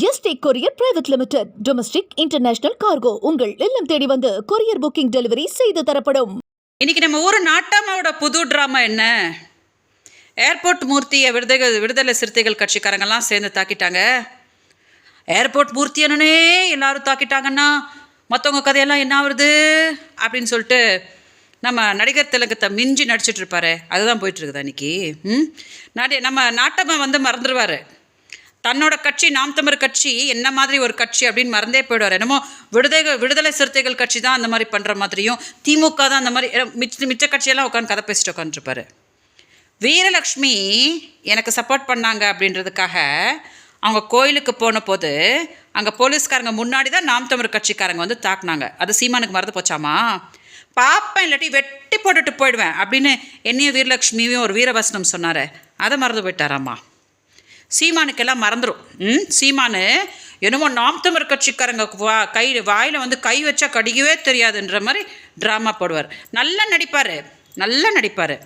ST courier private limited domestic international cargo உங்கள் இல்லம் தேடி வந்து கொரியர் புக்கிங் டெலிவரி செய்து தரப்படும். இன்னைக்கு நம்ம ஊர் நாட்டாமாவோட புது ட்ராமா என்ன? ஏர்போர்ட் மூர்த்தியை விடுதலை விடுதலை சிறுத்தைகள் கட்சிக்காரங்கெல்லாம் சேர்ந்து தாக்கிட்டாங்க. ஏர்போர்ட் மூர்த்தி என்னனே எல்லாரும் தாக்கிட்டாங்கன்னா மற்றவங்க கதையெல்லாம் என்ன ஆகுது அப்படின்னு சொல்லிட்டு நம்ம நடிகர் திலகத்தை மிஞ்சி நடிச்சிட்டு இருப்பாரு. அதுதான் போயிட்டு இருக்குது அன்னைக்கு ம்? நடி நம்ம நாட்டம்மா வந்து மறந்துடுவார் தன்னோட கட்சி நாம் தமிழ் கட்சி என்ன மாதிரி ஒரு கட்சி அப்படின்னு மறந்தே போயிடுவார். என்னமோ விடுதலை விடுதலை சிறுத்தைகள் கட்சி தான் அந்த மாதிரி பண்ணுற மாதிரியும் திமுக தான் அந்த மாதிரி மிச்ச மிச்ச கட்சியெல்லாம் உட்காந்து கதை பேசிட்டு உட்காந்துருப்பாரு வீரலக்ஷ்மி எனக்கு சப்போர்ட் பண்ணாங்க அப்படின்றதுக்காக அவங்க கோயிலுக்கு போன போது அங்கே போலீஸ்காரங்க முன்னாடி தான் நாம் தமிழ் கட்சிக்காரங்க வந்து தாக்குனாங்க. அது சீமானுக்கு மறந்து போச்சாமா? பாப்பேன் இல்லாட்டி வெட்டி போட்டுட்டு போயிடுவேன் அப்படின்னு என்னையும் வீரலக்ஷ்மியும் ஒரு வீரவசனம் சொன்னார். அதை மறந்து போயிட்டாராம்மா சீமானுக்கெல்லாம் மறந்துடும் ம் சீமானு என்னமோ நாம் தமிழ் கட்சிக்காரங்க வா கை வாயில் வந்து கை வச்சா கடிக்கவே தெரியாதுன்ற மாதிரி ட்ராமா போடுவார். நல்லா நடிப்பார் நல்லா நடிப்பார்.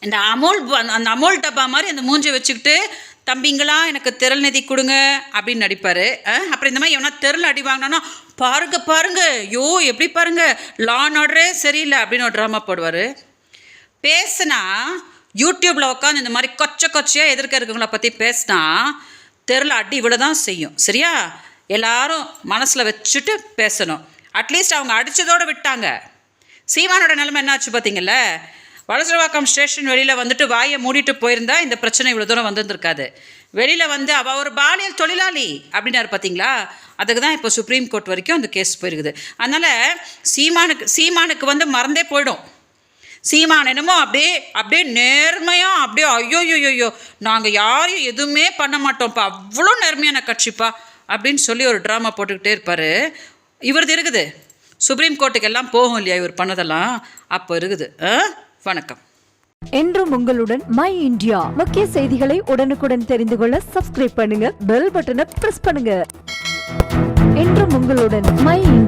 இந்த அமோல் அந்த- அமோல் டப்பா மாதிரி அந்த மூஞ்சை வச்சுக்கிட்டு தம்பிங்களா எனக்கு திரள் நிதி கொடுங்க அப்படின்னு நடிப்பார். அப்புறம் இந்த மாதிரி எவனா திரள் அடி வாங்கினானா பாருங்க பாருங்க ஐயோ எப்படி பாருங்க லான் ஆர்டரே சரியில்லை அப்படின்னு ஒரு ட்ராமா போடுவார். பேசுனா யூடியூப்பில் உட்காந்து இந்த மாதிரி கொச்ச கொச்சையாக எதிர்க்க இருக்கவங்கள பற்றி பேசினா தெருல அடி இவ்வளோ தான் செய்யும். சரியா? எல்லாரும் மனசில் வச்சுட்டு பேசணும். அட்லீஸ்ட் அவங்க அடித்ததோடு விட்டாங்க. சீமானோட நிலைமை என்னாச்சு பார்த்தீங்கல்ல வலசரவாக்கம் ஸ்டேஷன் வெளியில் வந்துட்டு வாயை மூடிட்டு போயிருந்தா இந்த பிரச்சனை இவ்வளோ தூரம் வந்திருந்திருக்காது. வெளியில் வந்து அவள் ஒரு பாலியல் தொழிலாளி அப்படின்னாரு பார்த்தீங்களா அதுக்கு தான் இப்போ சுப்ரீம் கோர்ட் வரைக்கும் அந்த கேஸ் போயிருக்குது. அதனால் சீமானுக்கு சீமானுக்கு வந்து மறந்தே போயிடும். சீமான் என்னமோ அப்படியே அப்படியே நேர்மையாக அப்படியே ஐயோ ஐயோ நாங்கள் யாரையும் எதுவுமே பண்ண மாட்டோம்ப்பா அவ்வளோ நேர்மையான கட்சிப்பா அப்படின்னு சொல்லி ஒரு ட்ராமா போட்டுக்கிட்டே இருப்பார். இவரது இருக்குது. சுப்ரீம் கோர்ட்டுக்கு எல்லாம் போகும் இல்லையா இவர் பண்ணதெல்லாம்? அப்போ இருக்குது. ஆ? வணக்கம். என்றும் உங்களுடன் மை இந்தியா முக்கிய செய்திகளை உடனுக்குடன் தெரிந்து கொள்ள சப்ஸ்கிரைப் பண்ணுங்க பெல் பட்டனை பிரஸ் பண்ணுங்க. என்றும் உங்களுடன் my India